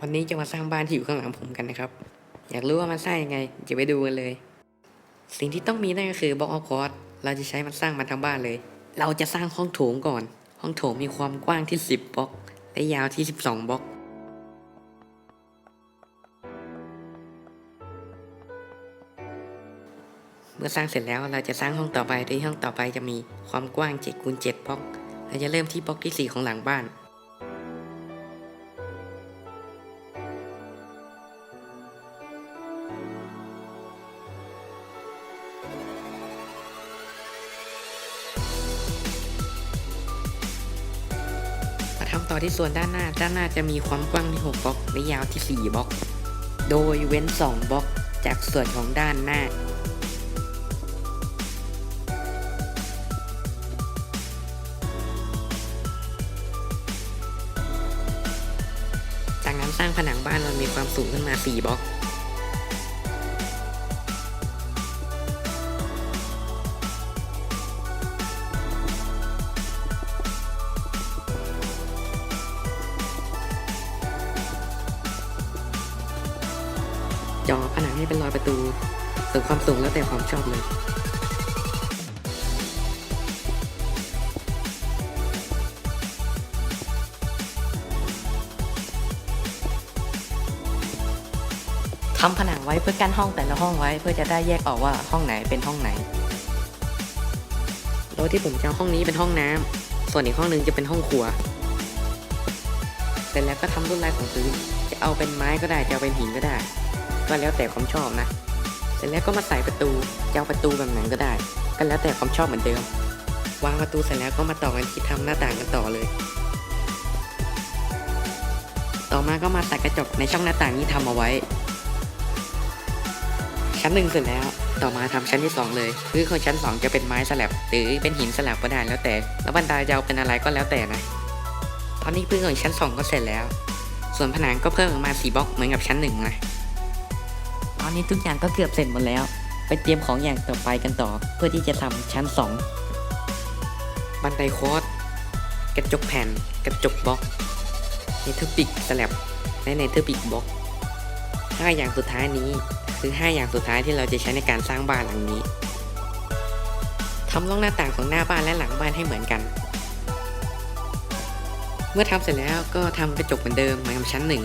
วันนี้จะมาสร้างบ้านที่อยู่ข้างหลังผมกันนะครับ อยากรู้ว่ามันสร้างยังไงจะไปดูกันเลย สิ่งที่ต้องมีนั่นก็คือบล็อกออคอร์ดเราจะใช้มันสร้างมันทั้งบ้านเลย เราจะสร้างห้องโถงก่อน ห้องโถงมีความกว้างที่ 10บล็อก และยาวที่ 12บล็อก เมื่อสร้างเสร็จแล้วเราจะสร้างห้องต่อไปโดยห้องต่อไปจะมีความกว้าง7คูณ7บล็อก เราจะเริ่มที่บล็อกที่ 4 ของหลังบ้าน ต่อที่ส่วนด้านหน้า ด้านหน้าจะมีความกว้างที่ 6บล็อกและยาวที่ 4บล็อก โดยเว้น 2บล็อกจากส่วนของด้านหน้า จากนั้นสร้างผนังบ้านมันมีความสูงขึ้นมา 4บล็อก จาะผนังให้เป็นรอยประตูเสริมความสูงแล้วแต่ความชอบเลย ทำผนังไว้เพื่อกั้นห้องแต่ละห้องไว้เพื่อจะได้แยกออกว่าห้องไหนเป็นห้องไหน โดยที่ผมจะเอาห้องนี้เป็นห้องน้ำส่วนอีกห้องหนึงจะเป็นห้องครัว เสร็จแล้วก็ทำลวดลายของพื้นจะเอาเป็นไม้ก็ได้จะเอาเป็นหินก็ได้ ก็แล้วแต่ความชอบนะ เสร็จแล้วก็มาใส่ประตูจะเอาประตูแบบไหนก็ได้ ก็แล้วแต่ความชอบเหมือนเดิม วางประตูเสร็จแล้วก็มาต่อกันที่ทำหน้าต่างกันต่อเลย ต่อมาก็มาใส่กระจกในช่องหน้าต่างที่ทำเอาไว้ ชั้นหนึ่งเสร็จแล้ว ต่อมาทำชั้นที่สองเลยคือของชั้นสองจะเป็นไม้สลับหรือเป็นหินสลับก็ได้แล้วแต่ แล้วบันไดจะเอาเป็นอะไรก็แล้วแต่นะ ตอนนี้พื้นของชั้นสองก็เสร็จแล้ว ส่วนผนังก็เพิ่มออกมาสีบล็อกเหมือนกับชั้นหนึ่งนะ อนนี้ทุกอย่างก็เกือบเสร็จหมดแล้ว ไปเตรียมของอย่างต่อไปกันต่อ เพื่อที่จะทำชั้น 2 บันไดโคอสกระจกแผ่นกระจกบล็อกเนเธอร์ปิกสลับและเนเธอร์ปิกบล็อกห้าอย่างสุดท้ายนี้คือ5อย่างสุดท้ายที่เราจะใช้ในการสร้างบ้านหลังนี้ทำร่องหน้าต่างของหน้าบ้านและหลังบ้านให้เหมือนกัน เมื่อทำเสร็จแล้วก็ทำกระจกเหมือนเดิมเหมือนกับชั้นหนึ่ง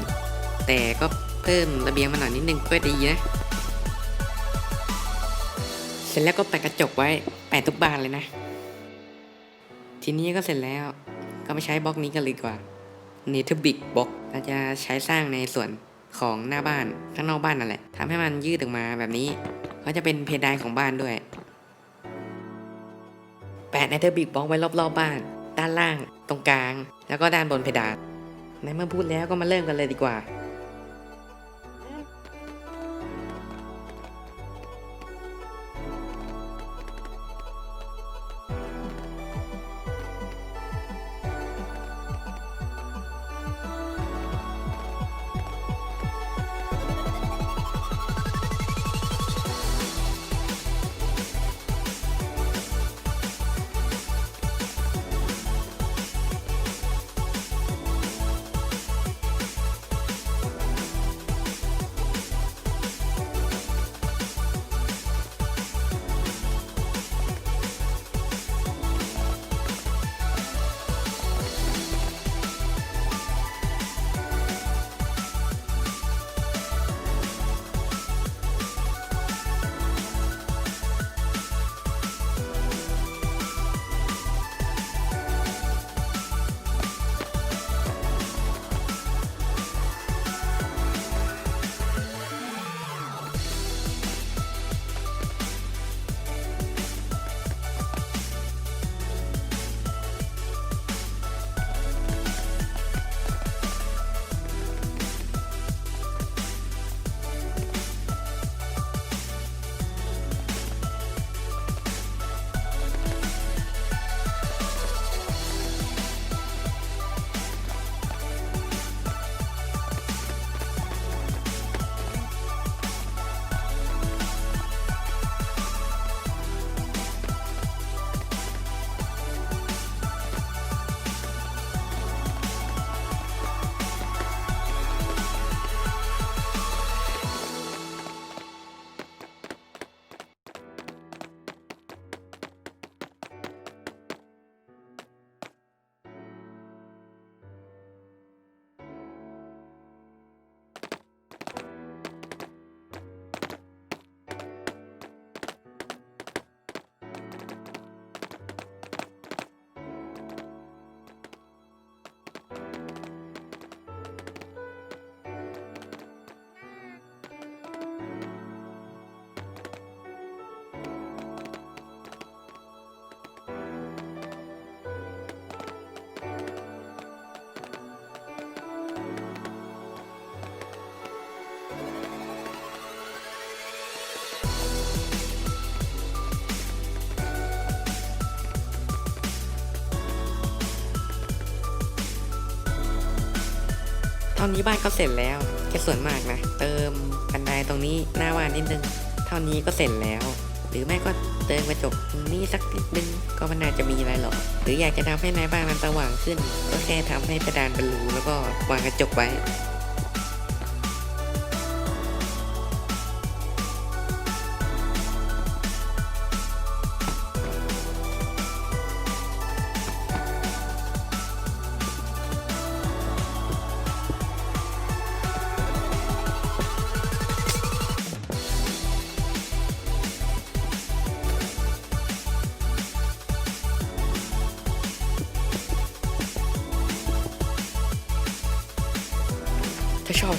แต่ก็ พิ่มระเบียงมาหน่อยนิดนึงก็ดีนะ เสร็จแล้วก็แปะกระจกไว้ แปะทุกบานเลยนะ ทีนี้ก็เสร็จแล้วก็มาใช้บล็อกนี้กันเลยดีกว่า n e t h e r b i c Box เราจะใช้สร้างในส่วนของหน้าบ้านข้างนอกบ้านนั่นแหละทำให้มันยืดออกมาแบบนี้ก็จะเป็นเพดานของบ้านด้วย แปะ n e t h e r b i c Box ไว้รอบๆบบ้าน ด้านล่าง ตรงกลาง แล้วก็ด้านบนเพดานในเมื่อพูดแล้วก็มาเริ่มกันเลยดีกว่า ตอนนี้บ้านก็เสร็จแล้วแค่ส่วนมากนะ เติมบันไดตรงนี้หน้าบ้านนิดนึง เท่านี้ก็เสร็จแล้ว หรือไม่ก็เติมกระจกนี่สักนิดนึงก็มัน่าจะมีอะไรหรอก หรืออยากจะทำให้ในบ้านมันสว่างขึ้น ก็แค่ทำให้กระดานเป็นรูแล้วก็วางกระจกไว้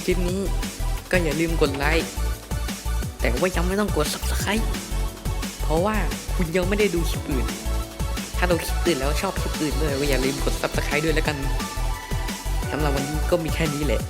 คลิปนี้ ก็อย่าลืมกดไลค์แต่ว่ายังไม่ต้องกด subscribe เพราะว่าคุณยังไม่ได้ดูคลิปอื่น ถ้าดูคลิปอื่นแล้วชอบคลิปอื่นเลยก็อย่าลืมกด subscribe ด้วยแล้วกันสำหรับวันนี้ก็มีแค่นี้แหละ